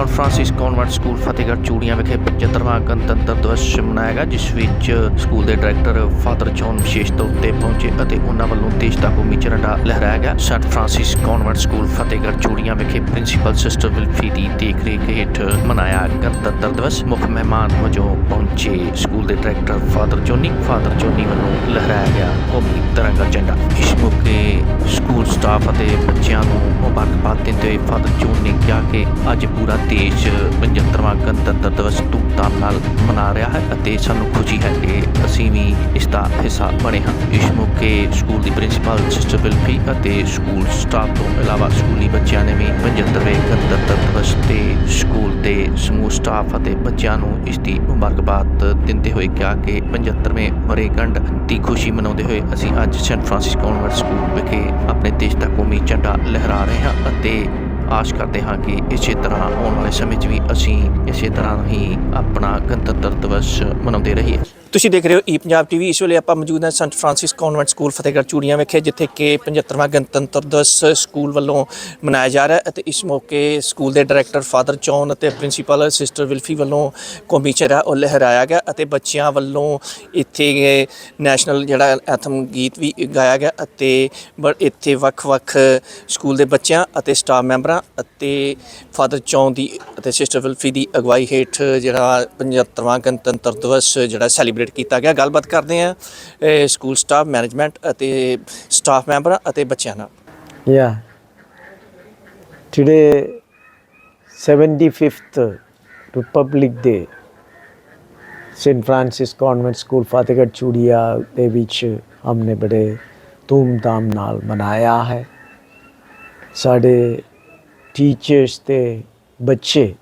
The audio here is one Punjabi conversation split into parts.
ਸਨ Francis convent school Fatehgarh Churian ਵਿਖੇ 75ਵਾਂ ਗਣਤੰਤਰ ਦਿਵਸ ਮਨਾਇਆ ਗਿਆ ਜਿਸ ਵਿੱਚ ਸਕੂਲ ਦੇ ਡਾਇਰੈਕਟਰ ਫਾਦਰ ਚੌਨ ਵਿਸ਼ੇਸ਼ ਤੌਰ ਤੇ ਪਹੁੰਚੇ ਅਤੇ ਉਹਨਾਂ ਵੱਲੋਂ ਦੇਸ਼ ਦਾ ਕੌਮੀ ਝੰਡਾ ਲਹਿਰਾਇਆ ਗਿਆ saint Francis convent school Fatehgarh Churian ਵਿਖੇ ਪ੍ਰਿੰਸੀਪਲ ਸਿਸਟਰ ਵਿਲਫੀਦੀ ਦੀ ਦੇਖਰੇਖ ਹੇਠ ਮਨਾਇਆ ਗਣਤੰਤਰ ਦਿਵਸ ਮੁੱਖ ਮਹਿਮਾਨ ਵਜੋਂ ਪਹੁੰਚੇ ਸਕੂਲ ਦੇ director father Johnny father Johnny ਵੱਲੋਂ ਲਹਿਰਾਇਆ ਗਿਆ ਕੌਮੀ ਤਿਰੰਗਾ ਝੰਡਾ ਇਸ ਮੌਕੇ ਸਕੂਲ ਸਟਾਫ ਅਤੇ ਬੱਚਿਆਂ ਨੂੰ ਮੁਬਾਰਕਬਾਦ ਦਿੰਦੇ ਹੋਏ ਫਾਦਰ ਚੌਨੀ ਕਿਹਾ ਕਿ ਅੱਜ ਪੂਰਾ ਦੇਸ਼ 75ਵਾਂ ਗਣਤੰਤਰ ਦਿਵਸ ਧੂਮਧਾਮ ਨਾਲ ਮਨਾ ਰਿਹਾ ਹੈ ਅਤੇ ਸਾਨੂੰ ਖੁਸ਼ੀ ਹੈ ਕਿ ਅਸੀਂ ਵੀ ਇਸ ਦਾ ਹਿੱਸਾ ਬਣੇ ਹਾਂ ਇਸ ਮੌਕੇ ਸਕੂਲ ਦੀ ਪ੍ਰਿੰਸੀਪਲ ਸਿਸਟਰ ਬਿਲਪੀ ਅਤੇ ਸਕੂਲ ਸਟਾਫ ਤੋਂ ਇਲਾਵਾ ਸਕੂਲੀ ਬੱਚਿਆਂ ਨੇ ਵੀ 75ਵੇਂ ਗਣਤੰਤਰ ਦਿਵਸ ਤੇ ਸਕੂਲ ਦੇ ਸਮੂਹ ਸਟਾਫ ਅਤੇ ਬੱਚਿਆਂ ਨੂੰ ਇਸ ਦੀ ਮੁਬਾਰਕਬਾਦ ਦਿੰਦੇ ਹੋਏ ਕਿਹਾ ਕਿ 75ਵੇਂ ਮਰੇਗੰਡ ਦੀ ਖੁਸ਼ੀ ਮਨਾਉਂਦੇ ਹੋਏ ਅਸੀਂ ਅੱਜ ਸੈਂਟ ਫਰਾਂਸਿਸ ਕਾਨਵੈਂਟ ਸਕੂਲ ਵਿਖੇ ਆਪਣੇ ਦੇਸ਼ ਦਾ ਕੌਮੀ ਝੰਡਾ ਲਹਿਰਾ ਰਹੇ ਹਾਂ ਅਤੇ ਆਸ ਕਰਦੇ ਹਾਂ ਕਿ ਇਸੇ ਤਰ੍ਹਾਂ ਆਉਣ ਵਾਲੇ ਸਮੇਂ 'ਚ ਵੀ ਅਸੀਂ ਇਸੇ ਤਰ੍ਹਾਂ ਹੀ ਆਪਣਾ ਗਣਤੰਤਰ ਦਿਵਸ ਮਨਾਉਂਦੇ ਰਹੀਏ ਤੁਸੀਂ ਦੇਖ ਰਹੇ ਹੋ ਈ ਪੰਜਾਬ ਟੀਵੀ ਇਸ ਵੇਲੇ ਆਪਾਂ ਮੌਜੂਦ ਹਾਂ saint Francis convent school Fatehgarh Churian ਵਿਖੇ ਜਿੱਥੇ ਕਿ 75ਵਾਂ ਗਣਤੰਤਰ ਦਿਵਸ ਸਕੂਲ ਵੱਲੋਂ ਮਨਾਇਆ ਜਾ ਰਿਹਾ ਹੈ ਅਤੇ ਇਸ ਮੌਕੇ ਸਕੂਲ ਦੇ ਡਾਇਰੈਕਟਰ ਫਾਦਰ ਚੌਨ ਅਤੇ ਪ੍ਰਿੰਸੀਪਲ ਸਿਸਟਰ ਵਿਲਫੀ ਵੱਲੋਂ ਕੌਮੀ ਚਿਹਰਾ ਉਹ ਲਹਿਰਾਇਆ ਗਿਆ ਅਤੇ ਬੱਚਿਆਂ ਵੱਲੋਂ ਇੱਥੇ ਨੈਸ਼ਨਲ ਜਿਹੜਾ ਐਥਮ ਗੀਤ ਵੀ ਗਾਇਆ ਗਿਆ ਅਤੇ ਇੱਥੇ ਵੱਖ-ਵੱਖ ਸਕੂਲ ਦੇ ਬੱਚਿਆਂ ਅਤੇ ਸਟਾਫ ਮੈਂਬਰਾਂ ਅਤੇ ਫਾਦਰ ਚੌਨ ਦੀ ਅਤੇ ਸਿਸਟਰ ਵਿਲਫੀ ਦੀ ਅਗਵਾਈ ਹੇਠ ਜਿਹੜਾ 75ਵਾਂ ਗਣਤੰਤਰ ਦਿਵਸ ਜਿਹੜਾ ਸੈਲੀਬ੍ਰੇਟ ਅਪਡੇਟ ਕੀਤਾ ਗਿਆ ਗੱਲਬਾਤ ਕਰਦੇ ਆ ਸਕੂਲ ਸਟਾਫ ਮੈਨੇਜਮੈਂਟ ਅਤੇ ਸਟਾਫ ਮੈਂਬਰ ਅਤੇ ਬੱਚਿਆਂ ਨਾਲ ਯਾ today 75th republic day saint Francis convent school Fatehgarh Churian ਦੇ ਵਿੱਚ ਹਮਨੇ ਬੜੇ ਧੂਮਧਾਮ ਨਾਲ ਮਨਾਇਆ ਹੈ ਸਾਡੇ ਟੀਚਰਸ ਤੇ ਬੱਚੇ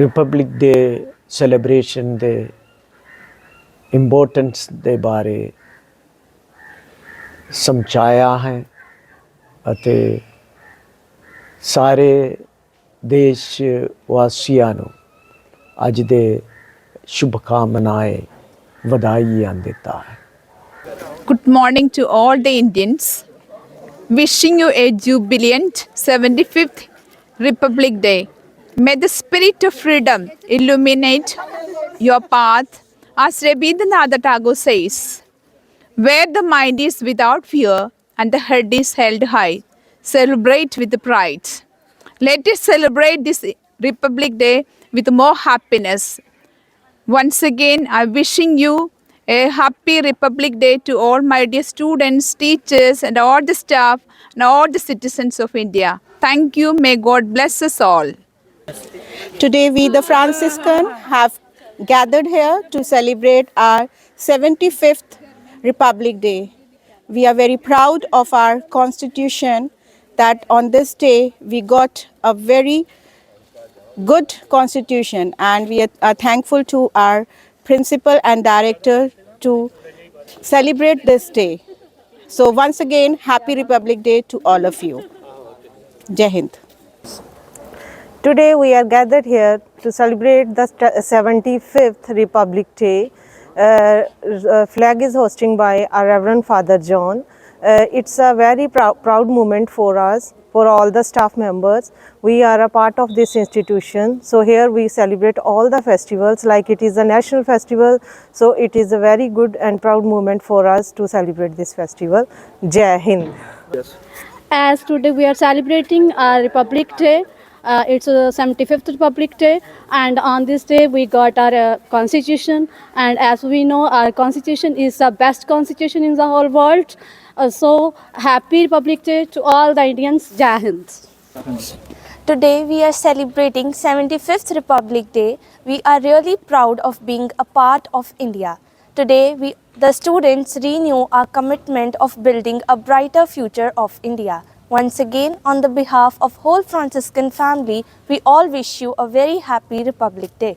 ਰਿਪਬਲਿਕ ਡੇ ਸੈਲੀਬ੍ਰੇਸ਼ਨ ਦੇ ਇੰਪੋਰਟੈਂਸ ਦੇ ਬਾਰੇ ਸਮਝਾਇਆ ਹੈ ਅਤੇ ਸਾਰੇ ਦੇਸ਼ ਵਾਸੀਆਂ ਨੂੰ ਅੱਜ ਦੇ ਸ਼ੁਭ ਕਾਮਨਾਏ ਵਧਾਈਆਂ ਦਿੱਤਾ ਹੈ good morning to all the Indians wishing you a jubilant 75th republic day May the spirit of freedom illuminate your path, as Rabindranath Tagore says. Where the mind is without fear and the head is held high, celebrate with pride. Let us celebrate this Republic Day with more happiness. Once again, I'm wishing you a happy Republic Day to all my dear students, teachers, and all the staff and all the citizens of India. Thank you. May God bless us all. Today, we, the Franciscan, have gathered here to celebrate our 75th Republic Day. We are very proud of our constitution that on this day we got a very good constitution and we are thankful to our principal and director to celebrate this day. So once again, happy Republic Day to all of you. Jai Hind. Today we are gathered here to celebrate the 75th uh, Republic Day. Uh, uh, flag is hosting by our Reverend Father John. Uh, it's a very proud moment for us, for all the staff members. We are a part of this institution. So here we celebrate all the festivals like it is a national festival. So it is a very good and proud moment for us to celebrate this festival. Jai Hind. Yes. As today we are celebrating our Republic Day. Uh, it's uh, the 75th Republic Day, and on this day we got our uh, constitution. And as we know, our constitution is the best constitution in the whole world. Uh, so happy Republic Day to all the Indians. Jai Hind. Today we are celebrating 75th Republic Day. We are really proud of being a part of India. Today we the students renew our commitment of building a brighter future of India. Once again, on the behalf of whole Franciscan family, we all wish you a very happy Republic Day.